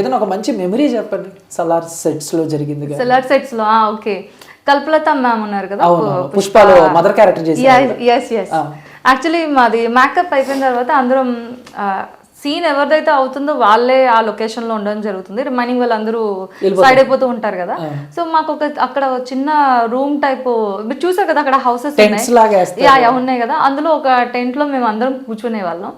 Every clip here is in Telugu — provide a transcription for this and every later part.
ఏదైనా ఒక మంచి మెమరీ చెప్పండి. సలార్ సెట్స్లో జరిగింది. సెలర్ సెట్స్లో ఓకే. కల్పలత మ్యామ్ ఉన్నారు కదా. పుష్పలో mother character చేశారు ఎస్ ఎస్ యాక్చువల్లీ మాది మేకప్ అయిపోయిన తర్వాత అందరం సీన్ ఎవరిదైతే అవుతుందో వాళ్ళే ఆ లొకేషన్లో ఉండడం జరుగుతుంది. రిమైనింగ్ వాళ్ళందరూ సైడ్ అయిపోతూ ఉంటారు కదా. సో మాకు ఒక అక్కడ చిన్న రూమ్ టైప్ మీరు చూసారు కదా అక్కడ హౌసెస్ Tents లాగా వేస్తారు. యా యా ఉన్నాయి కదా. అందులో ఒక టెంట్లో మేము అందరం కూర్చునే వాళ్ళం.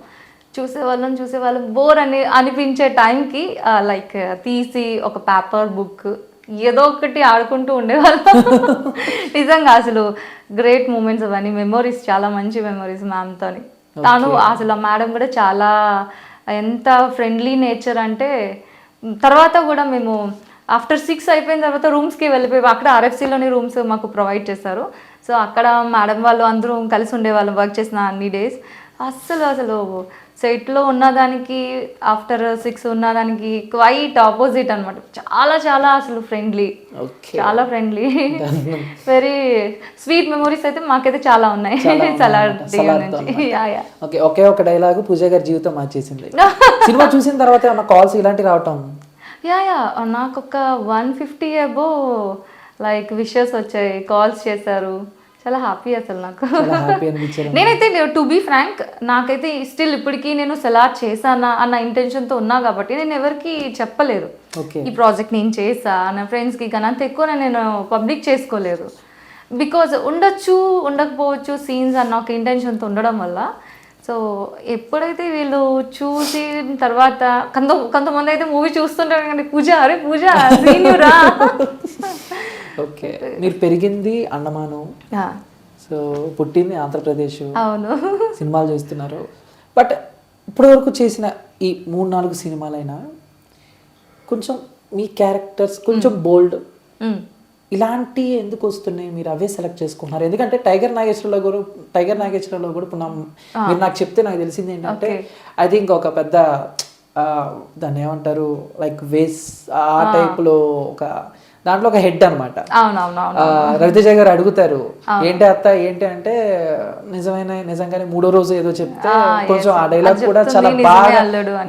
చూసేవాళ్ళం చూసేవాళ్ళం. బోర్ అని అనిపించే టైంకి లైక్ తీసి ఒక పేపర్ బుక్ ఏదో ఒకటి ఆడుకుంటూ ఉండేవాళ్ళం. నిజంగా అసలు గ్రేట్ మూమెంట్స్ అవన్నీ మెమొరీస్ చాలా మంచి మెమొరీస్ మ్యామ్తోని తాను. అసలు ఆ మేడం కూడా చాలా ఎంత ఫ్రెండ్లీ నేచర్ అంటే తర్వాత కూడా మేము ఆఫ్టర్ సిక్స్ అయిపోయిన తర్వాత రూమ్స్కి వెళ్ళిపోయి అక్కడ ఆర్ఎఫ్సీలోని రూమ్స్ మాకు ప్రొవైడ్ చేశారు. సో అక్కడ మేడం వాళ్ళు అందరూ కలిసి ఉండేవాళ్ళం వర్క్ చేసిన అన్ని డేస్ అస్సలు అసలు సెట్లో ఉన్నదానికి ఆఫ్టర్ సిక్స్ ఉన్నదానికి క్వైట్ ఆపోజిట్ అన్నమాట. చాలా చాలా అసలు ఫ్రెండ్లీ. చాలా ఫ్రెండ్లీ. వెరీ స్వీట్ మెమొరీస్ అయితే మాకైతే చాలా ఉన్నాయి. సలాడ్ ఓకే ఒకే ఒక డైలాగ్ పూజ గారి జీవితం మార్చేసింది. సినిమా చూసిన తర్వాత ఏమన్నా కాల్స్ ఇలాంటి రావటం? Yeah yeah. నాకు ఒక one fifty above like wishes వచ్చాయి. కాల్స్ చేశారు. చాలా హ్యాపీ అసలు నాకు. నేనైతే టు బీ ఫ్రాంక్ నాకైతే స్టిల్ ఇప్పటికీ నేను సెలార్ చేశానా అన్న ఇంటెన్షన్తో ఉన్నా కాబట్టి నేను ఎవరికి చెప్పలేదు. ఈ ప్రాజెక్ట్ నేను చేసా నా ఫ్రెండ్స్కి కానీ అంత ఎక్కువ నేను పబ్లిక్ చేసుకోలేదు. బికాజ్ ఉండొచ్చు ఉండకపోవచ్చు సీన్స్ అన్న ఒక ఇంటెన్షన్తో ఉండడం వల్ల. సో ఎప్పుడైతే వీళ్ళు చూసి తర్వాత కొంత కొంతమంది అయితే మూవీ చూస్తుంటారు కానీ పూజ అరే పూజ సీనియరా ఓకే. మీరు పెరిగింది అండమాను. సో పుట్టింది ఆంధ్రప్రదేశ్. అవును. సినిమాలు చేస్తున్నారు. బట్ ఇప్పటి వరకు చేసిన ఈ మూడు నాలుగు సినిమాలైనా కొంచెం మీ క్యారెక్టర్స్ కొంచెం బోల్డ్. ఇలాంటి ఎందుకు వస్తున్నాయి? మీరు అవే సెలెక్ట్ చేసుకుంటున్నారు. ఎందుకంటే టైగర్ నాగేశ్వరలో కూడా టైగర్ నాగేశ్వరలో కూడా ఇప్పుడు మీరు నాకు చెప్తే నాకు తెలిసింది ఏంటంటే ఐ థింక్ ఒక పెద్ద దాన్ని ఏమంటారు? లైక్ వేస్ ఆ type లో ఒక దాంట్లో ఒక హెడ్ అనమాట రవితేజ గారు అడుగుతారు ఏంటి అత్త ఏంటి అంటే నిజమైన నిజంగానే మూడో రోజు ఏదో చెప్తే కొంచెం ఆ డైలాగ్ కూడా చాలా బాగా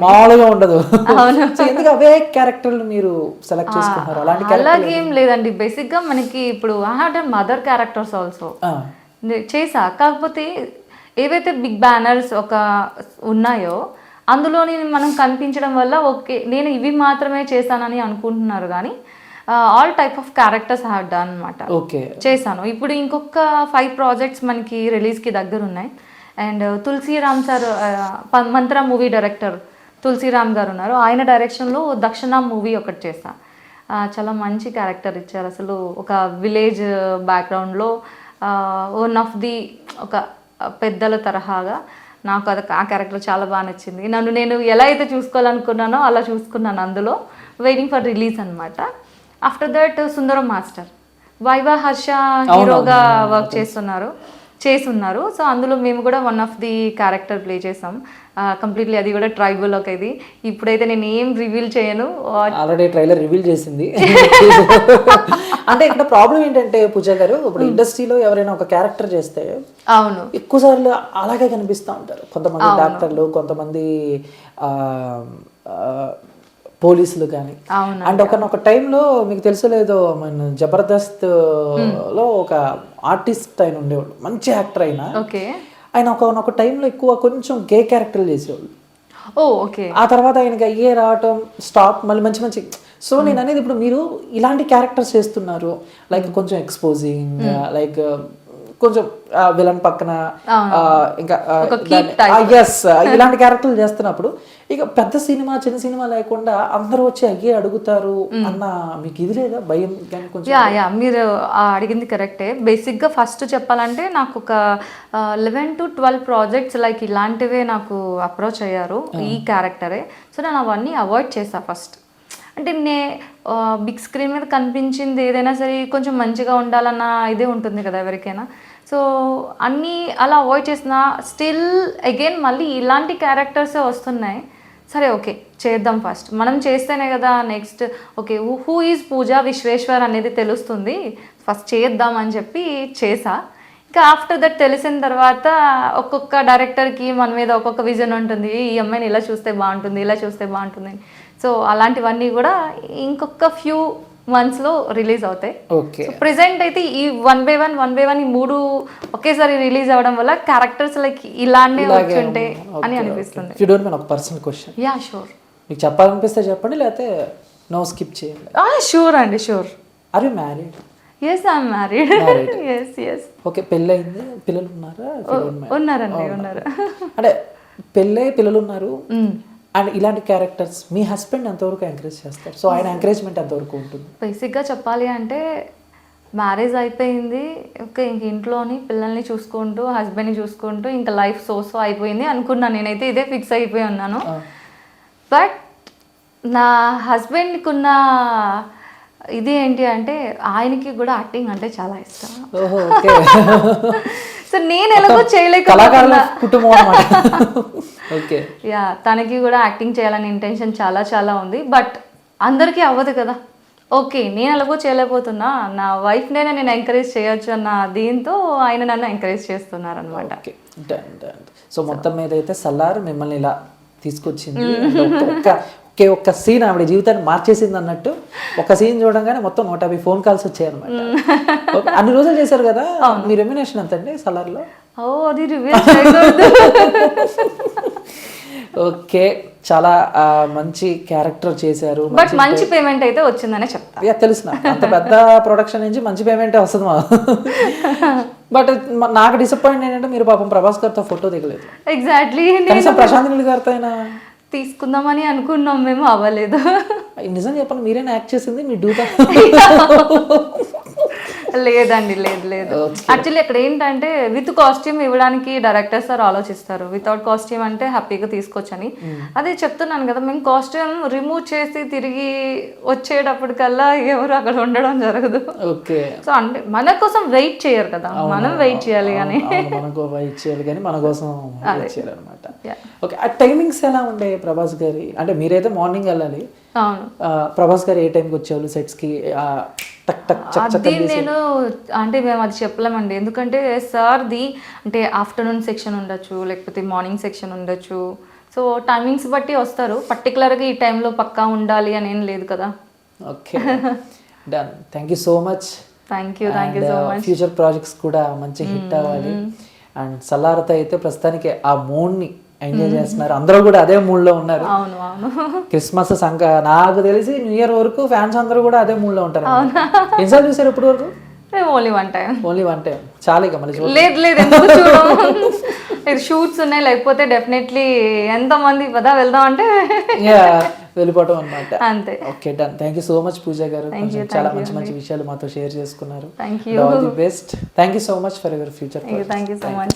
మామూలుగా ఉండదు. ఎందుకు అవే క్యారెక్టర్లు మీరు సెలెక్ట్ చేసుకుంటున్నారు? అలాంటి అలాగేం లేదండి. బేసిక్గా మనకి ఇప్పుడు ఐ మదర్ క్యారెక్టర్స్ ఆల్సో చేసా. కాకపోతే ఏవైతే బిగ్ బ్యానర్స్ ఒక ఉన్నాయో అందులోని మనం కనిపించడం వల్ల ఓకే నేను ఇవి మాత్రమే చేశానని అనుకుంటున్నారు కానీ all type of characters have done అనమాట ఓకే. చేశాను. ఇప్పుడు ఇంకొక ఫైవ్ ప్రాజెక్ట్స్ మనకి రిలీజ్కి దగ్గర ఉన్నాయి. And Tulasiram sir Mantra movie director Tulasiram గారు ఉన్నారు. ఆయన డైరెక్షన్లో దక్షిణ మూవీ ఒకటి చేశా. ఆ, చాలా మంచి క్యారెక్టర్ ఇచ్చారు. అసలు ఒక విలేజ్ బ్యాక్గ్రౌండ్లో వన్ ఆఫ్ ది ఒక పెద్దల తరహాగా నాకు అది ఆ క్యారెక్టర్ చాలా బాగా నచ్చింది. నన్ను నేను ఎలా అయితే చూసుకోవాలనుకున్నానో అలా చూసుకున్నాను అందులో. వెయిటింగ్ ఫర్ రిలీజ్ అనమాట after that Sundaram master. Viva Harsha హీరోగా వర్క్ చేస్తున్నారు. చేస్తున్నారు. సో అందులో మేము కూడా one of the character play చేసాం. కంప్లీట్లీ అది కూడా ట్రైబల్ ఒక ఇది ఇప్పుడైతే నేను ఏం రివీల్ చేయను. ఆల్రెడీ ట్రైలర్ రివీల్ చేసింది. అంటే ఇక్కడ ప్రాబ్లం ఏంటంటే పూజ గారు ఇప్పుడు ఇండస్ట్రీలో ఎవరైనా ఒక క్యారెక్టర్ చేస్తే అవును. ఎక్కువ సార్లు అలాగే కనిపిస్తూ ఉంటారు. కొంతమంది డాక్టర్లు కొంతమంది పోలీసులు కానీ. అండ్ ఒక ఒక టైంలో మీకు తెలుసో లేదో మన జబర్దస్త్లో ఒక ఆర్టిస్ట్ ఆయన ఉండేవాడు. మంచి యాక్టర్ ఆయన. ఒక ఒక టైంలో ఎక్కువ కొంచెం గే క్యారెక్టర్లు చేసేవాళ్ళు. ఆ తర్వాత ఆయనకి అయ్యే రావటం స్టాప్ మళ్ళీ మంచి మంచి. సో నేను అనేది ఇప్పుడు మీరు ఇలాంటి క్యారెక్టర్స్ చేస్తున్నారు. లైక్ కొంచెం ఎక్స్పోజింగ్ లైక్ కొంచెం విలన్ పక్కన ఇంకా ఎస్ ఇలాంటి క్యారెక్టర్లు చేస్తున్నప్పుడు ఇక పెద్ద సినిమా చిన్న సినిమా లేకుండా అందరూ వచ్చి అయ్యే అడుగుతారు అన్న మీకు ఇది లేదా భయం? కొంచెం యా యా మీరు అడిగింది కరెక్టే. బేసిక్గా ఫస్ట్ చెప్పాలంటే నాకు ఒక eleven to twelve projects like ఇలాంటివే నాకు అప్రోచ్ అయ్యారు ఈ క్యారెక్టరే. సో నేను అవన్నీ అవాయిడ్ చేసా ఫస్ట్. అంటే నే బిగ్ స్క్రీన్ మీద కనిపించింది ఏదైనా సరే కొంచెం మంచిగా ఉండాలన్న ఇదే ఉంటుంది కదా ఎవరికైనా. సో అన్నీ అలా అవాయిడ్ చేసిన స్టిల్ అగైన్ మళ్ళీ ఇలాంటి క్యారెక్టర్సే వస్తున్నాయి. సరే ఓకే చేద్దాం ఫస్ట్. మనం చేస్తేనే కదా next okay who is Pooja Vishweshwar అనేది తెలుస్తుంది. ఫస్ట్ చేద్దాం అని చెప్పి చేసా. ఇంకా ఆఫ్టర్ దట్ తెలిసిన తర్వాత ఒక్కొక్క డైరెక్టర్కి మన మీద ఒక్కొక్క విజన్ ఉంటుంది. ఈ అమ్మాయిని ఇలా చూస్తే బాగుంటుంది ఇలా చూస్తే బాగుంటుంది అని. సో అలాంటివన్నీ కూడా ఇంకొక ఫ్యూ మంత్స్లో రిలీజ్ అవుతాయి. ఓకే ప్రెసెంట్ అయితే ఈ one by one one by one ఈ మూడు ఒకేసారి రిలీజ్ అవ్వడం వల్ల క్యారెక్టర్స్ లైక్ ఇలానే వచ్చి ఉంటాయి అని అనిపిస్తుంది. యూ డోంట్ మీన్ ఒక పర్సనల్ క్వశ్చన్ యా షూర్ మీకు చెప్పాలనిపిస్తే చెప్పండి లేకపోతే నో స్కిప్ చేయండి. షూర్ అండి sure are you married yes I'm married. Yes yes okay పెళ్ళయింది. పిల్లలు ఉన్నారా. ఉన్నారండి ఉన్నారు. అంటే పెళ్ళై పిల్లలు ఉన్నారు. అండ్ ఇలాంటి క్యారెక్టర్స్ మీ హస్బెండ్ ఎంతవరకు ఎంకరేజ్ చేస్తారు. సో ఆయన ఎంకరేజ్మెంట్ ఎంతవరకు ఉంటుంది. బేసిక్గా చెప్పాలి అంటే మ్యారేజ్ అయిపోయింది. ఓకే ఇంక ఇంట్లోని పిల్లల్ని చూసుకుంటూ హస్బెండ్ని చూసుకుంటూ ఇంకా లైఫ్ సో సో అయిపోయింది అనుకున్నాను. నేనైతే ఇదే ఫిక్స్ అయిపోయి ఉన్నాను. బట్ నా హస్బెండ్కి ఉన్న ఇది ఏంటి అంటే ఆయనకి కూడా యాక్టింగ్ అంటే చాలా ఇష్టం. ఓహో ఓకే. సో నేను ఎలాగో కళాకారుల చేయలేకపోతున్నా. కుటుంబం అన్నమాట. ఓకే. యా తనకి కూడా యాక్టింగ్ చేయాలని ఇంటెన్షన్ చాలా చాలా ఉంది. బట్ అందరికీ అవ్వదు కదా. ఓకే నేను ఎలాగో చేయలేకపోతున్నా. నా వైఫ్నేనే నేను ఎంకరేజ్ చేయొచ్చు అన్న దీంతో ఆయన నన్ను ఎంకరేజ్ చేస్తున్నారు అనమాట సో మొత్తం మీద అయితే సల్లార్ మిమ్మల్ని ఇలా తీసుకొచ్చింది. ఒకే ఒక్క సీన్ ఆవిడ జీవితాన్ని మార్చేసింది అన్నట్టు ఒక సీన్ చూడంగానే మొత్తం నూట యాభై ఫోన్ కాల్స్ వచ్చాయి అనమాట అన్ని రోజులు చేశారు కదా? మీ రెమ్యునేషన్ ఎంత అండి సలార్లో ఓకే చాలా మంచి క్యారెక్టర్ చేశారు. బట్ మంచి పేమెంట్ అయితే వచ్చిందనే చెప్తా. తెలుసు అంత పెద్ద ప్రొడక్షన్ నుంచి మంచి పేమెంటే వస్తుంది. మా బట్ నాకు డిసప్పాయింట్ ఏంటంటే మీరు పాపం ప్రభాస్ గారితో ఫోటో దిగలేదు. ఎగ్జాక్ట్లీ ప్రశాంత్ నీల్ గారితో అయినా. తీసుకుందామని అనుకున్నాం మేము అవ్వలేదు. నిజం చెప్పండి మీరేనా యాక్ట్ చేసింది? మీ డ్యూటా లేదండి లేదు లేదు. యాక్చువల్లీ ఇక్కడ ఏంటంటే విత్ కాస్ట్యూమ్ ఇవ్వడానికి డైరెక్టర్ సార్ ఆలోచిస్తారు. వితౌట్ కాస్ట్యూమ్ అంటే హ్యాపీగా తీసుకోవచ్చని. అదే చెప్తున్నాను కదా మేము కాస్ట్యూమ్ రిమూవ్ చేసి తిరిగి వచ్చేటప్పటికల్లా ఎవరు అక్కడ ఉండడం జరగదు. ఓకే. సో అంటే మన కోసం వెయిట్ చేయరు కదా. మనం వెయిట్ చేయాలి కానీ. మనకు వెయిట్ చేయాలి కానీ మన కోసం వెయిట్ చేయాలన్నమాట. ఓకే ఆ టైమింగ్స్ ఎలా ఉండే ప్రభాస్ గారి? అంటే మీరైతే మార్నింగ్ వెళ్ళాలి ప్రభాస్ గారు ఏ టైంకి వచ్చేవాళ్ళు సెట్స్కి? అది నేను అంటే మేము అది చెప్పలేమండి. ఎందుకంటే సార్ది అంటే ఆఫ్టర్నూన్ సెక్షన్ ఉండొచ్చు లేకపోతే మార్నింగ్ సెక్షన్ ఉండొచ్చు. సో టైమింగ్స్ బట్టి వస్తారు. పర్టికులర్గా ఈ టైంలో పక్కా ఉండాలి అని ఏం లేదు కదా. Okay. Done thank you so much thank you thank you so much future projects కూడా మంచి హిట్ అవ్వాలి. అండ్ సల్లారతో అయితే ప్రస్తుతానికి ఆ మూడ్ని ఎంజాయ్ చేస్తున్నారు. అందరూ కూడా అదే మూడ్లో ఉన్నారు. అవును అవును. క్రిస్మస్ సంక నాకు తెలిసి న్యూ ఇయర్ వరకు ఫ్యాన్స్ అందరూ కూడా అదే మూడ్లో ఉంటారు ఎన్నిసార్లు చూసారు ఇప్పటి వరకు? Only one time only one time చాలా ఇక మళ్ళీ. లేదు లేదు ఎందుకు చూడం షూట్స్ ఉన్నాయి లేకపోతే డెఫినెట్లీ ఎంతమంది పదా వెళ్దాం అంటే? వెళ్ళిపోవటం అనమాట అంతే. Okay done. Thank you so much Pooja గారు. చాలా మంచి మంచి విషయాలు మాతో షేర్ చేసుకున్నారు. Thank all the best thank you so much for your future thank you so much